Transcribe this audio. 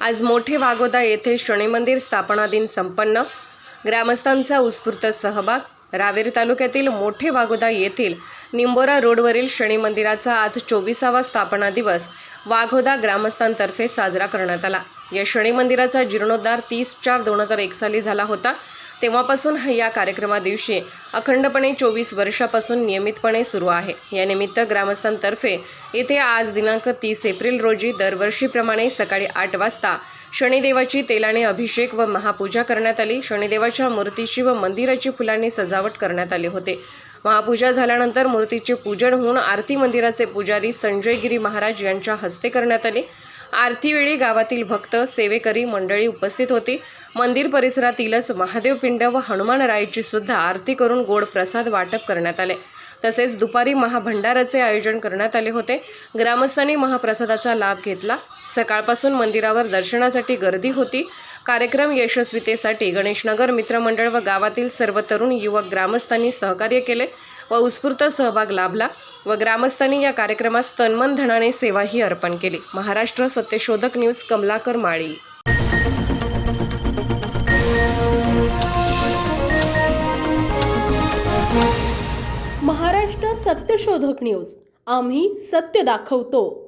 आज मोठे वागोदा येथे शनिमंदिर स्थापना दिन संपन्न. ग्रामस्थांचा उत्स्फूर्त सहभाग. रावेर तालुक्यातील मोठे वागोदा येथील निंबोरा रोडवरील शनी मंदिराचा आज चोवीसावा स्थापना दिवस वाघोदा ग्रामस्थांतर्फे साजरा करण्यात आला. या शनी मंदिराचा जीर्णोद्धार तीस चार दोन हजार एक साली झाला होता. तेव्हापासून हा या कार्यक्रमादिवशी अखंडपणे चोवीस वर्षापासून नियमितपणे सुरू आहे. यानिमित्त ग्रामस्थांतर्फे येथे आज दिनांक तीस एप्रिल रोजी दरवर्षीप्रमाणे सकाळी आठ वाजता शनिदेवाची तेलाने अभिषेक व महापूजा करण्यात आली. शनिदेवाच्या मूर्तीची व मंदिराची फुलांनी सजावट करण्यात आली होते. महापूजा झाल्यानंतर मूर्तीचे पूजन होऊन आरती मंदिराचे पुजारी संजयगिरी महाराज यांच्या हस्ते करण्यात आले. आरतीवेळी गावातील भक्त सेवेकरी मंडळी उपस्थित होती. मंदिर परिसरातीलच महादेव पिंड व हनुमानरायाची सुद्धा आरती करून गोड प्रसाद वाटप करण्यात आले. तसेच दुपारी महाभंडाराचे आयोजन करण्यात आले होते. ग्रामस्थांनी महाप्रसादाचा लाभ घेतला. सकाळपासून मंदिरावर दर्शनासाठी गर्दी होती. कार्यक्रम यशस्वीतेसाठी गणेशनगर मित्रमंडळ व गावातील सर्व तरुण युवक ग्रामस्थांनी सहकार्य केले व उत्स्फूर्त सहभाग लाभला व ग्रामस्थांनी या कार्यक्रमास तन्मन धनाने सेवाही अर्पण केली. महाराष्ट्र सत्यशोधक न्यूज कमलाकर माळी. सत्यशोधक न्यूज. आम्ही सत्य दाखवतो.